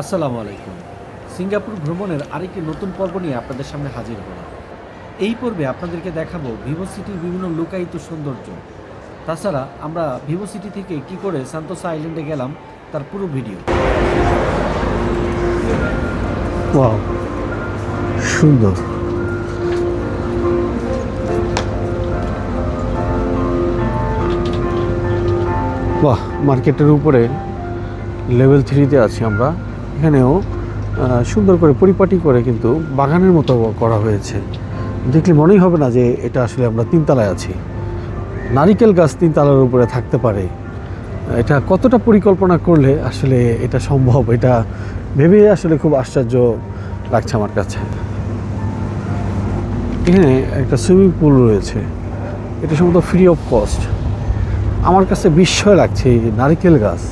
আসসালামু আলাইকুম। সিঙ্গাপুর ভ্রমণের আরেকটি নতুন পর্ব নিয়ে আপনাদের সামনে হাজির হলাম। এই পর্বে আপনাদেরকে দেখাবো ভিভো সিটির বিভিন্ন লুকায়িত সৌন্দর্য। তাছাড়া আমরা ভিভো সিটি থেকে কি করে সান্তোসা আইল্যান্ডে গেলাম তার পুরো ভিডিও। সুন্দর। বাহ, মার্কেটের উপরে লেভেল থ্রিতে আছি আমরা। এখানেও সুন্দর করে পরিপাটি করে কিন্তু বাগানের মতো করা হয়েছে। দেখলে মনেই হবে না যে এটা আসলে আমরা তিনতলায় আছি। নারিকেল গাছ তিনতলার উপরে থাকতে পারে। এটা কতটা পরিকল্পনা করলে আসলে এটা সম্ভব, এটা ভেবে আসলে খুব আশ্চর্য লাগছে আমার কাছে। এখানে একটা সুইমিং পুল রয়েছে। এটা সম্ভবত ফ্রি অফ কস্ট আমার কাছে বিস্ময় লাগছে এই নারিকেল গাছ।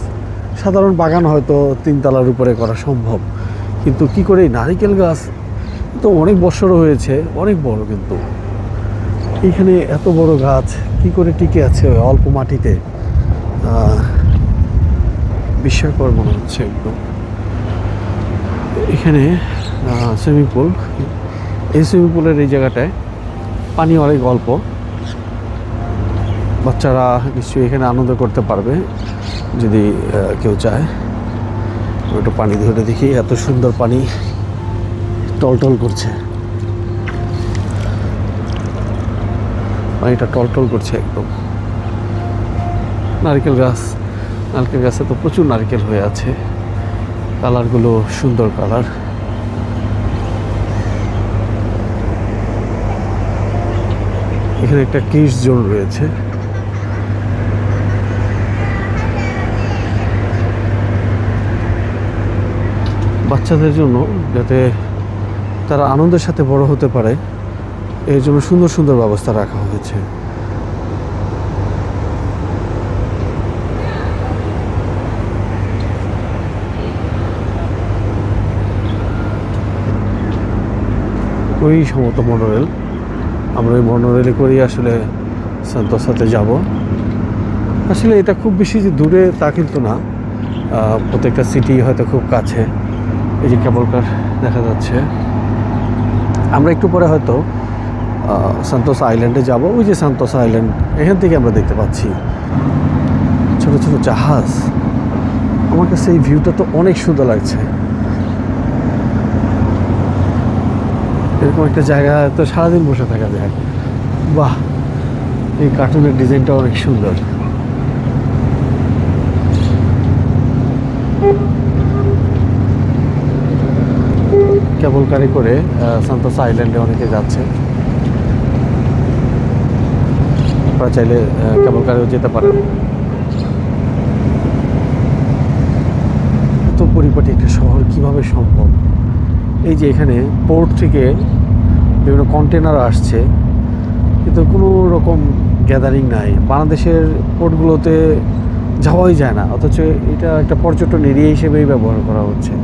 সাধারণ বাগান হয়তো তিনতলার উপরে করা সম্ভব। কিন্তু কি করে এই নারিকেল গাছ? তো অনেক বছর হয়েছে, অনেক বড় কিন্তু। এখানে এত বড় গাছ, কি করে টিকে আছে অল্প মাটিতে? বিস্ময়কর মনে হচ্ছে একদম। এখানে সুইমিং পুল। এই সুইমিং পুলের এই জায়গাটায় পানি অনেক অল্প। বাচ্চারা নিশ্চয়ই এখানে আনন্দ করতে পারবে। যদি কেউ চায়, একটু পানি ধরে দেখি, এত সুন্দর পানি টলটল করছে। পানিটা টলটল করছে একদম। নারকেল গাছ, নারকেল গাছে তো প্রচুর নারকেল হয়ে আছে। কালারগুলো সুন্দর কালার। এখানে একটা কিস জোন রয়েছে। বাচ্চাদের জন্য যাতে তারা আনন্দের সাথে বড় হতে পারে, এর জন্য সুন্দর সুন্দর ব্যবস্থা রাখা হয়েছে। ওই সমত মনোরেল, আমরা ওই মনোরেলে করেই আসলে সান্তোসাতে যাব। আসলে এটা খুব বেশি যে দূরে তা কিন্তু না। প্রত্যেকটা সিটি হয়তো খুব কাছে। এই যে কেবল কার দেখা যাচ্ছে। আমরা একটু পরে হয়তো সান্তোসা আইল্যান্ডে যাব। ওই যে সান্তোসা আইল্যান্ড এখান থেকে আমরা দেখতে পাচ্ছি ছোট ছোট জাহাজ। আমার কাছে এই ভিউটা তো অনেক সুন্দর লাগছে। এরকম একটা জায়গা, তো সারাদিন বসে থাকা যায়। বাহ! এই কার্টুনের ডিজাইনটা অনেক সুন্দর। কেবল কারে করে সান্তোসা আইল্যান্ডে অনেকে যাচ্ছে। আপনারা চাইলে কেবল কারেও যেতে পারেন। এত পরিপাটি একটা শহর, কীভাবে সম্ভব? এই যে এখানে পোর্ট থেকে বিভিন্ন কন্টেনার আসছে, কিন্তু কোনো রকম গ্যাদারিং নাই। বাংলাদেশের পোর্টগুলোতে যাওয়াই যায় না, অথচ এটা একটা পর্যটন এরিয়া হিসেবেই ব্যবহার করা হচ্ছে।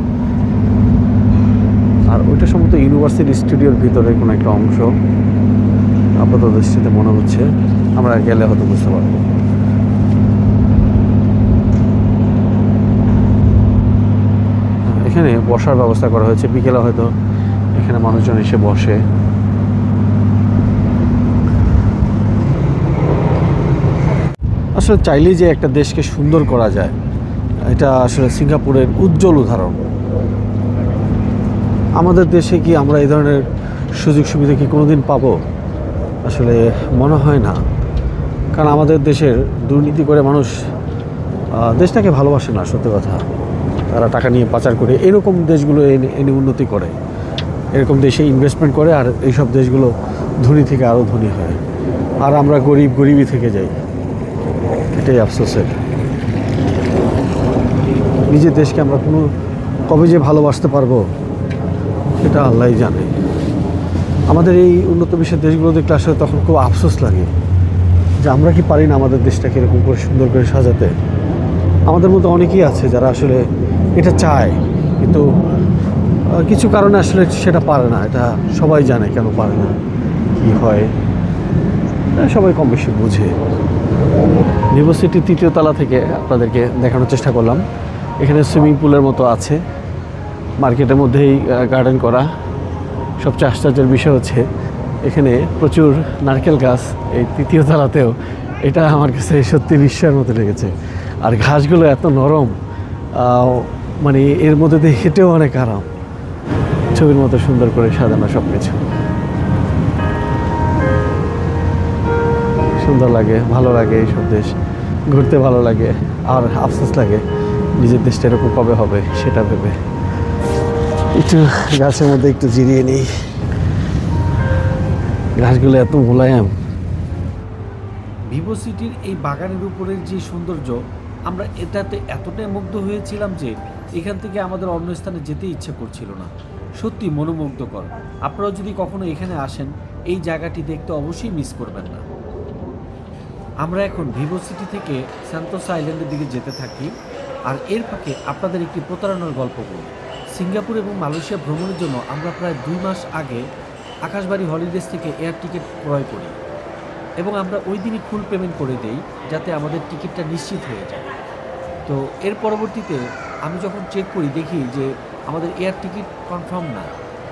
আর ওইটা সম্ভবত ইউনিভার্সিটি স্টুডিওর ভিতরে কোনো একটা অংশ। আপাতত দৃষ্টিতে মনে হচ্ছে আমরা গেলে হয়তো বুঝতে পারব। এখানে বসার ব্যবস্থা করা হয়েছে। বিকেলে হয়তো এখানে মানুষজন এসে বসে। আসলে চাইলেই যে একটা দেশকে সুন্দর করা যায়, এটা আসলে সিঙ্গাপুরের উজ্জ্বল উদাহরণ। আমাদের দেশে কি আমরা এই ধরনের সুযোগ সুবিধা কি কোনোদিন পাবো? আসলে মনে হয় না। কারণ আমাদের দেশের দুর্নীতি করে মানুষ দেশটাকে ভালোবাসে না, সত্যি কথা। তারা টাকা নিয়ে পাচার করে, এরকম দেশগুলো এনে এনে উন্নতি করে। এরকম দেশে ইনভেস্টমেন্ট করে আর এইসব দেশগুলো ধনী থেকে আরও ধনী হয়। আর আমরা গরিব, গরিবই থেকে যাই। এটাই আফসোসের। নিজের দেশকে আমরা কোনো কবে যে ভালোবাসতে পারব সেটা আল্লাহই জানে। আমাদের এই উন্নত বিশ্বের দেশগুলো দেখলে আসলে তখন খুব আফসোস লাগে যে আমরা কি পারি না আমাদের দেশটাকে এরকম করে সুন্দর করে সাজাতে। আমাদের মধ্যে অনেকেই আছে যারা আসলে এটা চায়, কিন্তু কিছু কারণে আসলে সেটা পারে না। এটা সবাই জানে কেন পারে না, কি হয়। সবাই কম বেশি বুঝে। ইউনিভার্সিটির তৃতীয় তলা থেকে আপনাদেরকে দেখানোর চেষ্টা করলাম। এখানে সুইমিং পুলের মতো আছে। মার্কেটের মধ্যেই গার্ডেন করা। সবচেয়ে আশ্চর্যের বিষয় হচ্ছে, এখানে প্রচুর নারকেল গাছ এই তৃতীয় তলাতেও। এটা আমার কাছে সত্যি বিস্ময়ের মতো লেগেছে। আর ঘাসগুলো এত নরম মানে এর মধ্যে দিয়ে হেঁটেও অনেক আরাম। ছবির মতো সুন্দর করে সাজানো সব কিছু সুন্দর লাগে, ভালো লাগে এইসব দেশ। ঘুরতে ভালো লাগে, আর আফসোস লাগে, নিজের দেশটা এরকম কবে হবে সেটা ভেবে। একটু গাছের মধ্যে একটু জিরিয়ে নিই। ঘাসগুলো এত মোলায়াম। ভিভো সিটির এই বাগানের উপরের যে সৌন্দর্য, আমরা এটাতে এতটাই মুগ্ধ হয়েছিলাম যে এখান থেকে আমাদের অন্য স্থানে যেতে ইচ্ছে করছিল না। সত্যি মনোমুগ্ধকর। আপনারা যদি কখনো এখানে আসেন, এই জায়গাটি দেখতে অবশ্যই মিস করবেন না। আমরা এখন ভিভো সিটি থেকে সান্তোসা আইল্যান্ডের দিকে যেতে থাকি, আর এর ফাঁকে আপনাদের একটি প্রতারণার গল্প বলি। সিঙ্গাপুর এবং মালয়েশিয়া ভ্রমণের জন্য আমরা প্রায় দুই মাস আগে আকাশবাড়ি হলিডেজ থেকে এয়ার টিকিট ক্রয় করি এবং আমরা ওই দিনই ফুল পেমেন্ট করে দেই যাতে আমাদের টিকিটটা নিশ্চিত হয়ে যায়। তো এর পরবর্তীতে আমি যখন চেক করি, দেখি যে আমাদের এয়ার টিকিট কনফার্ম না,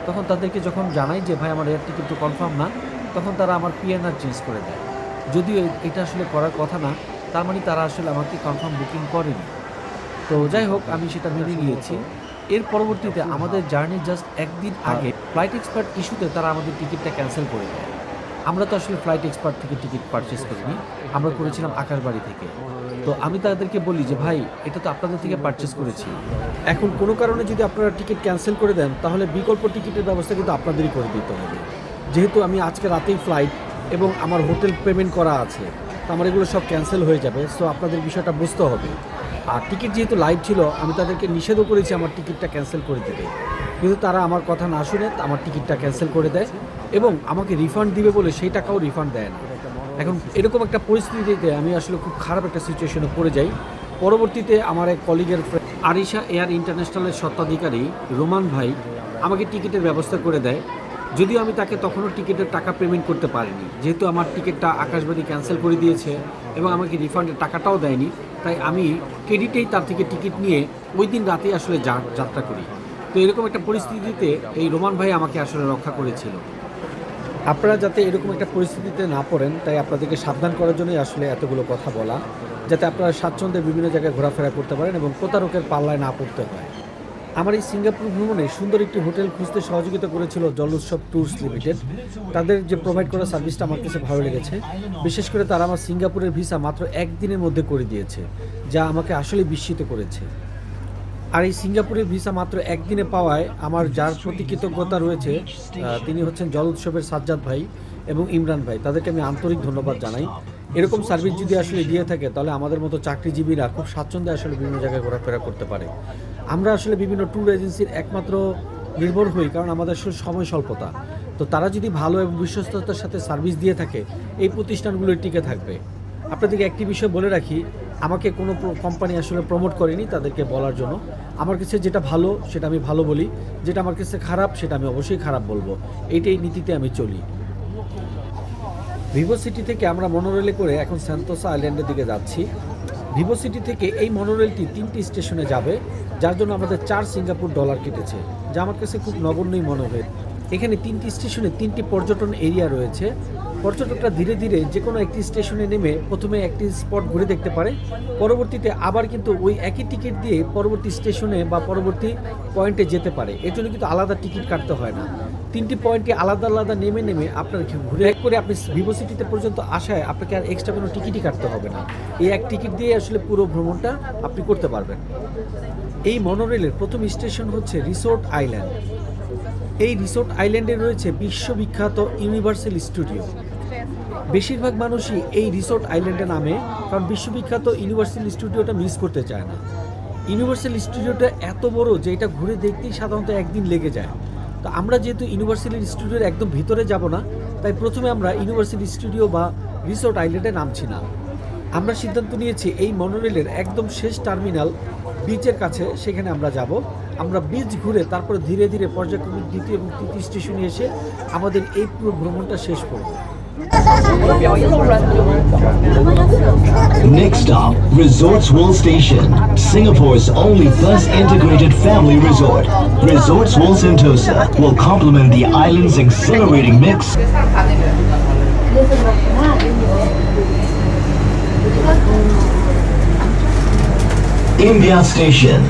তখন তাদেরকে যখন জানাই যে, ভাই, আমার এয়ার টিকিট তো কনফার্ম না, তখন তারা আমার পিএনআর চেঞ্জ করে দেয়। যদিও এটা আসলে করার কথা না, তার মানে তারা আসলে আমাকে কনফার্ম বুকিং করেনি। তো যাই হোক, আমি সেটা মেনে নিয়েছি। এর পরবর্তীতে আমাদের জার্নি জাস্ট একদিন আগে ফ্লাইট এক্সপার্ট ইস্যুতে তারা আমাদের টিকিটটা ক্যান্সেল করে দেয়। আমরা তো আসলে ফ্লাইট এক্সপার্ট থেকে টিকিট পারচেস করিনি, আমরা করেছিলাম আকাশবাড়ি থেকে। তো আমি তাদেরকে বলি যে, ভাই, এটা তো আপনাদের থেকে পারচেস করেছি। এখন কোনো কারণে যদি আপনারা টিকিট ক্যান্সেল করে দেন, তাহলে বিকল্প টিকিটের ব্যবস্থা কিন্তু আপনাদেরই করে দিতে হবে। যেহেতু আমি আজকে রাতেই ফ্লাইট এবং আমার হোটেল পেমেন্ট করা আছে, তো আমার এগুলো সব ক্যান্সেল হয়ে যাবে সো আপনাদের বিষয়টা বুঝতে হবে। আর টিকিট যেহেতু লাইভ ছিল, আমি তাদেরকে নিষেধও করেছি আমার টিকিটটা ক্যান্সেল করে দিতে। কিন্তু তারা আমার কথা না শুনে আমার টিকিটটা ক্যান্সেল করে দেয় এবং আমাকে রিফান্ড দিবে বলে সেই টাকাও রিফান্ড দেয় না। এখন এরকম একটা পরিস্থিতিতে আমি আসলে খুব খারাপ একটা সিচুয়েশনে পড়ে যাই। পরবর্তীতে আমার এক কলিগের আরিশা এয়ার ইন্টারন্যাশনালের স্বত্বাধিকারী রোমান ভাই আমাকে টিকিটের ব্যবস্থা করে দেয়। যদিও আমি তাকে তখনও টিকিটের টাকা পেমেন্ট করতে পারিনি। যেহেতু আমার টিকিটটা আকাশবাণী ক্যান্সেল করে দিয়েছে এবং আমাকে রিফান্ডের টাকাটাও দেয়নি, তাই আমি ক্রেডিটেই তার থেকে টিকিট নিয়ে ওই দিন রাতেই আসলে যাত্রা করি। তো এরকম একটা পরিস্থিতিতে এই রোমান ভাই আমাকে আসলে রক্ষা করেছিল। আপনারা যাতে এরকম একটা পরিস্থিতিতে না পড়েন, তাই আপনাদেরকে সাবধান করার জন্যই আসলে এতগুলো কথা বলা, যাতে আপনারা স্বাচ্ছন্দ্যে বিভিন্ন জায়গায় ঘোরাফেরা করতে পারেন এবং প্রতারকের পাল্লায় না পড়তে হয়। আমার এই সিঙ্গাপুর ভ্রমণে সুন্দর একটি হোটেল খুঁজতে সহযোগিতা করেছিল জল উৎসব ট্যুরস লিমিটেড। তাদের যে প্রোভাইড করা সার্ভিসটা আমার কাছে ভালো লেগেছে। বিশেষ করে তারা আমার সিঙ্গাপুরের ভিসা মাত্র একদিনের মধ্যে করে দিয়েছে, যা আমাকে আসলে বিস্মিত করেছে। আর এই সিঙ্গাপুরের ভিসা মাত্র একদিনে পাওয়ায় আমার যার প্রতি কৃতজ্ঞতা রয়েছে তিনি হচ্ছেন জল উৎসবের সাজ্জাদ ভাই এবং ইমরান ভাই। তাদেরকে আমি আন্তরিক ধন্যবাদ জানাই। এরকম সার্ভিস যদি আসলে দিয়ে থাকে, তাহলে আমাদের মতো চাকরিজীবীরা খুব স্বাচ্ছন্দ্যে আসলে বিভিন্ন জায়গায় ঘোরাফেরা করতে পারে। আমরা আসলে বিভিন্ন ট্যুর এজেন্সির একমাত্র নির্ভর হই, কারণ আমাদের আসলে সময় স্বল্পতা। তো তারা যদি ভালো এবং বিশ্বস্ততার সাথে সার্ভিস দিয়ে থাকে, এই প্রতিষ্ঠানগুলো টিকে থাকবে। আপনাদেরকে একটি বিষয় বলে রাখি, আমাকে কোনো কোম্পানি আসলে প্রমোট করেনি তাদেরকে বলার জন্য। আমার কাছে যেটা ভালো, সেটা আমি ভালো বলি। যেটা আমার কাছে খারাপ, সেটা আমি অবশ্যই খারাপ বলব। এইটাই নীতিতে আমি চলি। ভিভো সিটি থেকে আমরা মনোরেলে করে এখন স্যান্তোসা আইল্যান্ডের দিকে যাচ্ছি। ভিভো সিটি থেকে এই মনোরেলটি তিনটি স্টেশনে যাবে, যার জন্য আমাদের চার সিঙ্গাপুর ডলার কেটেছে, যা আমার কাছে খুব নগণ্যই মনে হয় এখানে তিনটি স্টেশনে তিনটি পর্যটন এরিয়া রয়েছে। পর্যটকরা ধীরে ধীরে যে কোনো একটি স্টেশনে নেমে প্রথমে একটি স্পট ঘুরে দেখতে পারে। পরবর্তীতে আবার কিন্তু ওই একই টিকিট দিয়ে পরবর্তী স্টেশনে বা পরবর্তী পয়েন্টে যেতে পারে। এর জন্য কিন্তু আলাদা টিকিট কাটতে হয় না। তিনটি পয়েন্টে আলাদা আলাদা নেমে নেমে আপনার ঘুরে এক করে আপনি ভিভো সিটিতে পর্যন্ত আসায় আপনাকে আর এক্সট্রা কোনো টিকিটই কাটতে হবে না। এই এক টিকিট দিয়ে আসলে পুরো ভ্রমণটা আপনি করতে পারবেন। এই মনোরেলের প্রথম স্টেশন হচ্ছে রিসোর্ট আইল্যান্ড। এই রিসোর্ট আইল্যান্ডে রয়েছে বিশ্ববিখ্যাত ইউনিভার্সাল স্টুডিও। বেশিরভাগ মানুষই এই রিসোর্ট আইল্যান্ডে নামে কারণ বিশ্ববিখ্যাত ইউনিভার্সাল স্টুডিওটা মিস করতে চায় না। ইউনিভার্সাল স্টুডিওটা এত বড় যে এটা ঘুরে দেখতেই সাধারণত একদিন লেগে যায়। তো আমরা যেহেতু ইউনিভার্সাল স্টুডিওর একদম ভিতরে যাব না, তাই প্রথমে আমরা ইউনিভার্সাল স্টুডিও বা রিসোর্ট আইল্যান্ডে নামছি না। আমরা সিদ্ধান্ত নিয়েছি এই মনোরেলের একদম শেষ টার্মিনাল, বিচের কাছে সেখানে আমরা যাব। আমরা বিচ ঘুরে তারপরে ধীরে ধীরে পর্যায়ক্রমিক দ্বিতীয় এবং তৃতীয় স্টেশনে এসে আমাদের এই পুরো ভ্রমণটা শেষ করব Next stop, Resorts World Station, Singapore's only bus integrated family resort. Resorts World Sentosa will complement the island's exhilarating mix India Station.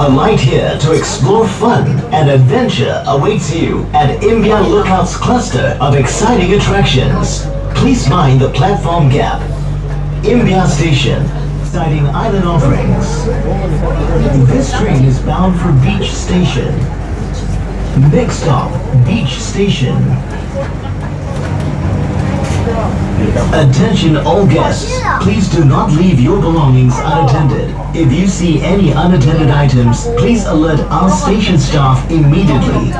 A light here to explore fun and adventure awaits you at India Lookouts cluster of exciting attractions. Please mind the platform gap. India Station. Exciting island offerings. This train is bound for Beach Station. Next stop, Beach Station. Attention all guests, please do not leave your belongings unattended. If you see any unattended items, please alert our station staff immediately.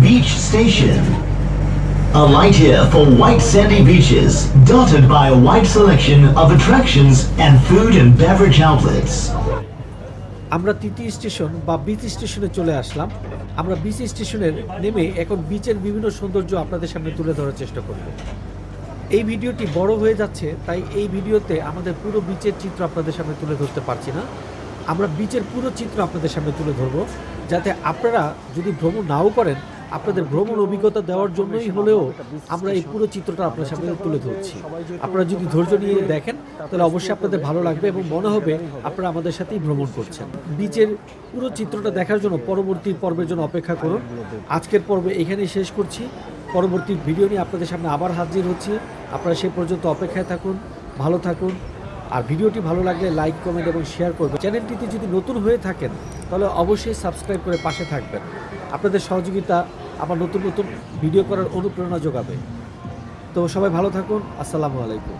Beach Station. A light here for white sandy beaches, dotted by a wide selection of attractions and food and beverage outlets. আমরা তৃতীয় station বা beach স্টেশনে চলে আসলাম। আমরা beach স্টেশনের নেমে এখন বিচের বিভিন্ন সৌন্দর্য আপনাদের সামনে তুলে ধরার চেষ্টা করব। এই ভিডিওটি বড় হয়ে যাচ্ছে তাই এই ভিডিওতে আমাদের পুরো বিচের চিত্র আপনাদের সামনে তুলে ধরতে পারছি না। আমরা বিচের পুরো চিত্র আপনাদের সামনে তুলে ধরবো যাতে আপনারা যদি ভ্রমণ নাও করেন আপনাদের ভ্রমণ অভিজ্ঞতা দেওয়ার জন্যই হলেও আমরা এই পুরো চিত্রটা আপনার সামনে তুলে ধরছি। আপনারা যদি ধৈর্য নিয়ে দেখেন, তাহলে অবশ্যই আপনাদের ভালো লাগবে এবং মনে হবে আপনারা আমাদের সাথেই ভ্রমণ করছেন। বিচের পুরো চিত্রটা দেখার জন্য পরবর্তী পর্বের জন্য অপেক্ষা করুন। আজকের পর্বে এখানেই শেষ করছি। পরবর্তী ভিডিও নিয়ে আপনাদের সামনে আবার হাজির হচ্ছি। আপনারা সেই পর্যন্ত অপেক্ষায় থাকুন, ভালো থাকুন। আর ভিডিওটি ভালো লাগলে লাইক, কমেন্ট এবং শেয়ার করবেন। চ্যানেলটিতে যদি নতুন হয়ে থাকেন, তাহলে অবশ্যই সাবস্ক্রাইব করে পাশে থাকবেন। আপনাদের সহযোগিতা আমার নতুন নতুন ভিডিও করার অনুপ্রেরণা যোগাবে। তো সবাই ভালো থাকুন। আসসালামু আলাইকুম।